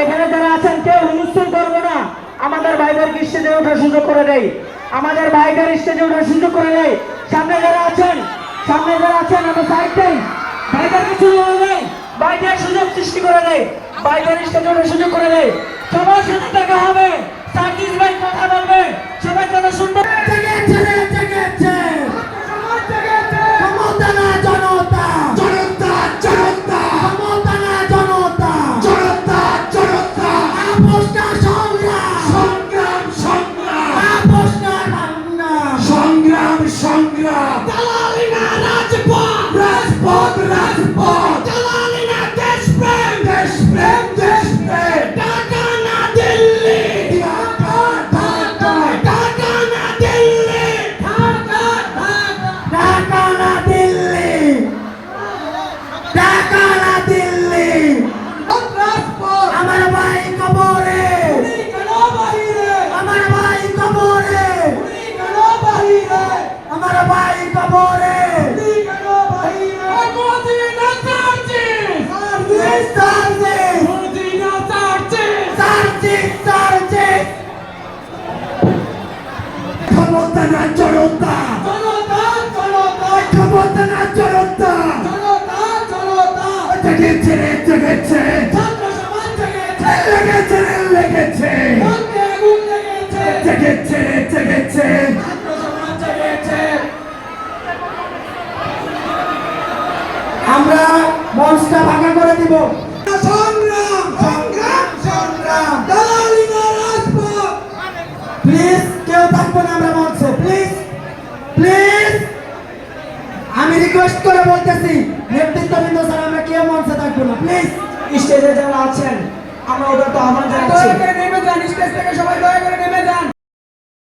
এখানে যারা আছেন- কেউ হুলস্থুল করব না। আমাদের ভাইদের স্টেজে ওঠার সুযোগ করে দেয় আমাদের ভাইদের স্টেজে ওঠার সুযোগ করে দেয় সামনে যারা আছেন সামনে যারা আছেন আমার সাইডটাই ভাইদেরকে সুযোগ করে দেয় ভাইদের সুযোগ সৃষ্টি করে দেয় ভাইদের স্টেজে ওঠার সুযোগ করে দেয় সবার Alali na Rajapal. আমরা মঞ্চটা ভাঙা করে দিব। প্লিজ কেউ থাকব না আমরা মঞ্চে। প্লিজ প্লিজ আমি রিকোয়েস্ট করে বলতেছি নেতৃত্ববৃন্দ স্যার আমরা কেউ মঞ্চে থাকব না। প্লিজ স্টেজে যারা আছেন, আমরা ওদের তো আহ্বান জানাচ্ছি। নেমে যান স্টেজ থেকে